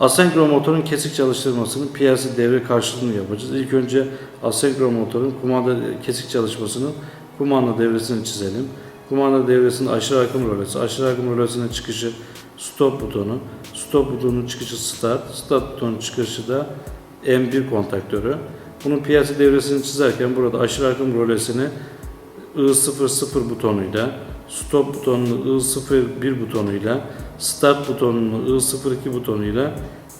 Asenkron motorun kesik çalıştırmasını PLC devre karşılığını yapacağız. İlk önce asenkron motorun kumanda kesik çalışmasının kumanda devresini çizelim. Kumanda devresinin aşırı akım rölesi, aşırı akım rölesinin çıkışı stop butonu, stop butonunun çıkışı start, start butonunun çıkışı da M1 kontaktörü. Bunun PLC devresini çizerken burada aşırı akım rölesini I00 butonuyla, stop butonunu I01 butonuyla, start butonunu I02 butonuyla,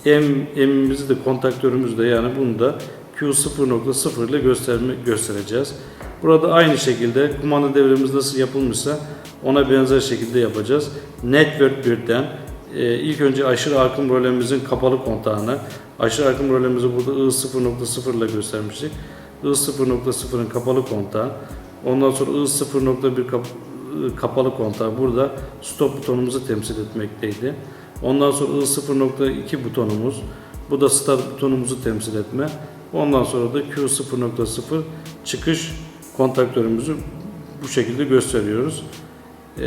M, M'imizi de kontaktörümüzde yani bunu da Q0.0 ile gösterme, göstereceğiz. Burada aynı şekilde kumanda devremiz nasıl yapılmışsa ona benzer şekilde yapacağız. Network 1'den e, ilk önce aşırı akım rolemizin kapalı kontağını, aşırı akım rolemizi burada I0.0 ile göstermiştik. I0.0'ın kapalı kontağı, ondan sonra I0.1 kap- I kapalı kontağı burada stop butonumuzu temsil etmekteydi. Ondan sonra I0.2 butonumuz, bu da start butonumuzu temsil etme. Ondan sonra da Q0.0 çıkış kontaktörümüzü bu şekilde gösteriyoruz. Ee,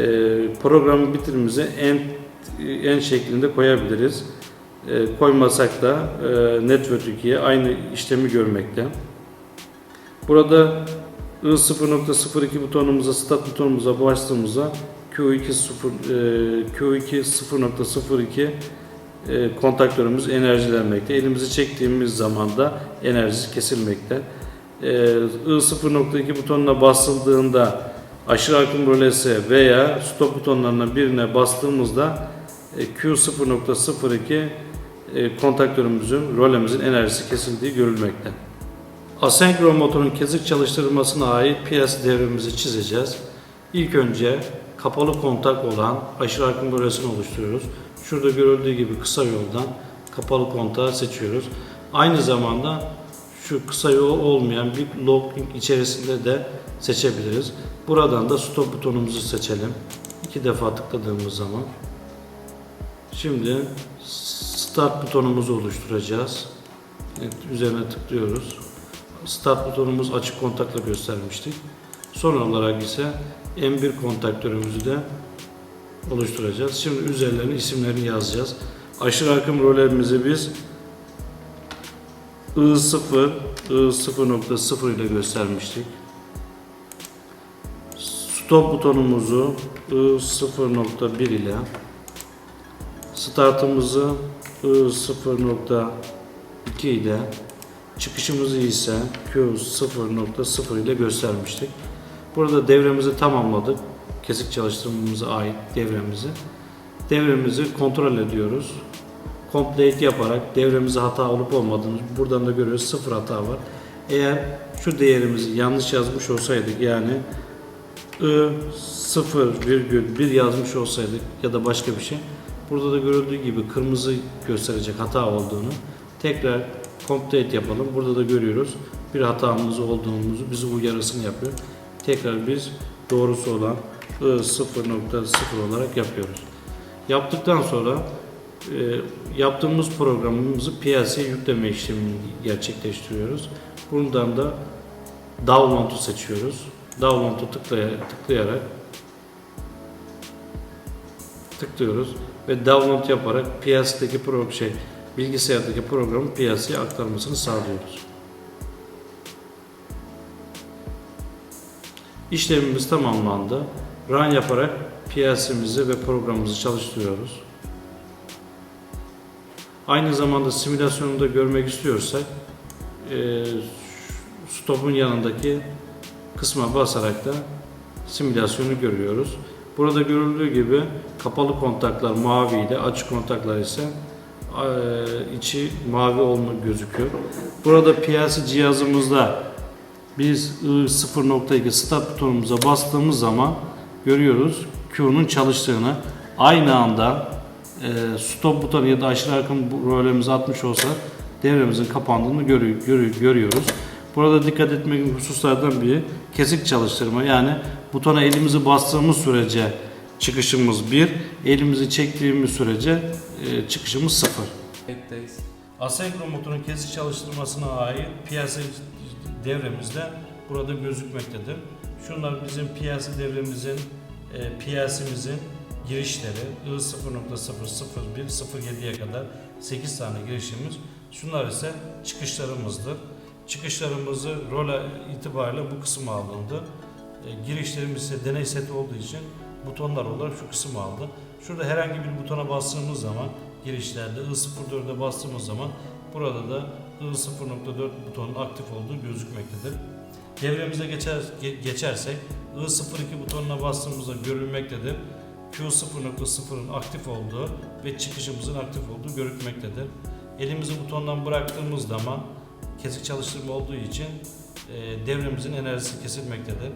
programın bitirimizi en en şeklinde koyabiliriz. Ee, koymasak da e, Network 2'ye aynı işlemi görmekte. Burada I0.02 butonumuza, start butonumuza bastığımızda Q2 0 e, Q2 0.02 e, kontaktörümüz enerjilenmekte. Elimizi çektiğimiz zaman da enerjisi kesilmekte. E, I0.2 butonuna basıldığında aşırı akım rölesi veya stop butonlarına birine bastığımızda e, Q0.02 e, kontaktörümüzün, rolemizin enerjisi kesildiği görülmekte. Asenkron motorun kesik çalıştırılmasına ait piyasa devremizi çizeceğiz. İlk önce kapalı kontak olan aşırı akım rölesini oluşturuyoruz. Şurada görüldüğü gibi kısa yoldan kapalı kontağı seçiyoruz. Aynı zamanda şu kısa yol olmayan bir locking içerisinde de seçebiliriz. Buradan da stop butonumuzu seçelim. İki defa tıkladığımız zaman. Şimdi start butonumuzu oluşturacağız. Evet, üzerine tıklıyoruz. Start butonumuz açık kontakla göstermiştik. Son olarak ise M1 kontaktörümüzü de oluşturacağız. Şimdi üzerlerine isimlerini yazacağız. Aşırı akım rollerimizi biz I0, I0.0 ile göstermiştik. Stop butonumuzu I0.1 ile startımızı I0.2 ile çıkışımızı ise Q0.0 ile göstermiştik. Burada devremizi tamamladık. Kesik çalıştırmamıza ait devremizi. Devremizi kontrol ediyoruz. Complete yaparak devremize hata olup olmadığını buradan da görüyoruz. Sıfır hata var. Eğer şu değerimizi yanlış yazmış olsaydık yani I 0,1 yazmış olsaydık ya da başka bir şey burada da görüldüğü gibi kırmızı gösterecek hata olduğunu tekrar complete yapalım. Burada da görüyoruz bir hatamız olduğumuzu bizi uyarısını yapıyor. Tekrar biz doğrusu olan I 0.0 olarak yapıyoruz. Yaptıktan sonra e, yaptığımız programımızı PLC'ye yükleme işlemini gerçekleştiriyoruz. Bundan da download'u seçiyoruz. Download'u tıklaya- tıklayarak tıklıyoruz ve download yaparak PLC'deki program şey bilgisayardaki programı PLC'ye aktarmasını sağlıyoruz. İşlemimiz tamamlandı. Run yaparak PLC'mizi ve programımızı çalıştırıyoruz. Aynı zamanda simülasyonunu da görmek istiyorsak e, stopun yanındaki kısma basarak da simülasyonu görüyoruz. Burada görüldüğü gibi kapalı kontaklar mavi ile açık kontaklar ise içi mavi olma gözüküyor. Burada PLC cihazımızda biz I0.2 start butonumuza bastığımız zaman görüyoruz Q'nun çalıştığını. Aynı anda e, stop butonu ya da aşırı akım rolemizi atmış olsa devremizin kapandığını görü- görü- görüyoruz. Burada dikkat etmek hususlardan biri kesik çalıştırma. Yani butona elimizi bastığımız sürece çıkışımız 1, elimizi çektiğimiz sürece e, çıkışımız 0. Kayıttayız. Asenkron motorun kesik çalıştırmasına ait piyasa devremizde burada gözükmektedir. Şunlar bizim piyasa devremizin, e, piyasimizin girişleri I0.00107'ye kadar 8 tane girişimiz. Şunlar ise çıkışlarımızdır. Çıkışlarımızı role itibariyle bu kısma alındı. E, girişlerimiz ise deney seti olduğu için butonlar olarak şu kısmı aldı. Şurada herhangi bir butona bastığımız zaman girişlerde I04'e bastığımız zaman burada da I0.4 butonun aktif olduğu gözükmektedir. Devremize geçer, ge- geçersek I02 butonuna bastığımızda görülmektedir. Q0.0'ın aktif olduğu ve çıkışımızın aktif olduğu görülmektedir. Elimizi butondan bıraktığımız zaman kesik çalıştırma olduğu için e, devremizin enerjisi kesilmektedir.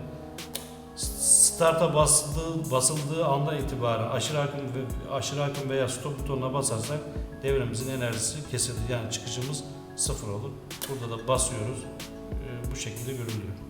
Start'a basıldığı, basıldığı andan itibaren aşırı akım ve aşırı akım veya stop butonuna basarsak devremizin enerjisi kesilir. Yani çıkışımız sıfır olur. Burada da basıyoruz. E, bu şekilde görülüyor.